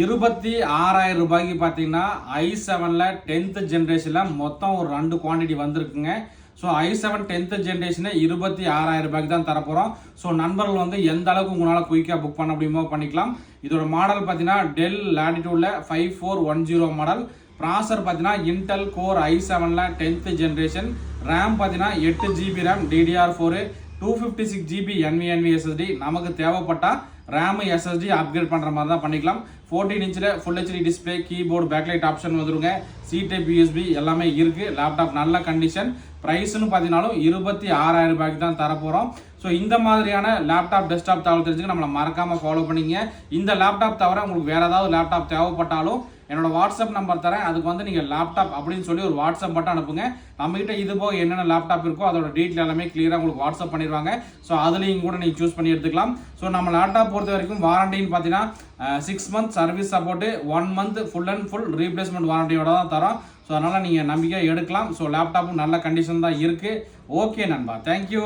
இருபத்தி ஆறாயிரம் ரூபாய்க்கு பார்த்தீங்கன்னா ஐ செவனில் டென்த்து ஜென்ரேஷனில் மொத்தம் ஒரு ரெண்டு குவாண்டிட்டி வந்திருக்குங்க. ஸோ ஐ செவன் டென்த்து ஜென்ரேஷனை இருபத்தி ஆறாயிரம் ரூபாய்க்கு தான் தரப்போகிறோம் ஸோ நண்பர்கள் வந்து எந்த அளவுக்கு உங்களால் குயிக்காக புக் பண்ண முடியுமோ பண்ணிக்கலாம். இதோட மாடல் பார்த்தீங்கன்னா Dell லேட்டிடியூடில் five four one zero model processor பார்த்தீங்கன்னா இன்டெல் கோர் ஐ செவனில் டென்த்து ஜென்ரேஷன் ரேம் பார்த்தீங்கன்னா எட்டு GB RAM DDR four two fifty six GB N V N V SSD நமக்கு தேவைப்பட்டால் ரேம் எஸ்எஸ்டி அப்கிரேட் பண்ணுற மாதிரி தான் பண்ணிக்கலாம். ஃபோர்டீன் இன்ச்சில் full HD display keyboard backlight option வந்துருங்க. சி டைப் யூஎஸ்பி எல்லாமே இருக்குது லேப்டாப் நல்ல கண்டிஷன் ப்ரைஸ்னு பார்த்தீங்கன்னாலும் இருபத்தி ஆறாயிரம் ரூபாய்க்கு தான் தரப்போகிறோம் ஸோ இந்த மாதிரியான லேப்டாப் டெஸ்க்டாப் தகவல் தெரிஞ்சுக்க நம்மளை மறக்காமல் ஃபாலோ பண்ணிங்க. இந்த லேப்டாப் தவிர உங்களுக்கு வேறு ஏதாவது லேப்டாப் தேவைப்பட்டாலும் என்னோட வாட்ஸ்அப் நம்பர் தரேன். அதுக்கு வந்து நீங்கள் லேப்டாப் அப்படின்னு சொல்லி ஒரு வாட்ஸ்அப் மட்டும் அனுப்புங்க. நம்மகிட்ட இது போக என்னென்ன லேப்டாப் இருக்கோ அதோட டீட்டெயில் எல்லாமே கிளியராக உங்களுக்கு வாட்ஸ்அப் பண்ணிடுவாங்க ஸோ அதுலேயும் கூட நீங்கள் சூஸ் பண்ணி எடுத்துக்கலாம். ஸோ நம்ம லேப்டாப் பொறுத்த வரைக்கும் வாரண்டின்னு பார்த்தீங்கன்னா six month service support one month full and full replacement வாரண்டியோட தான் தரோம். ஸோ அதனால் நீங்கள் நம்பிக்கையாக எடுக்கலாம். ஸோ லேப்டாப்பும் நல்ல கண்டிஷன் தான் இருக்குது ஓகே நண்பா. தேங்க்யூ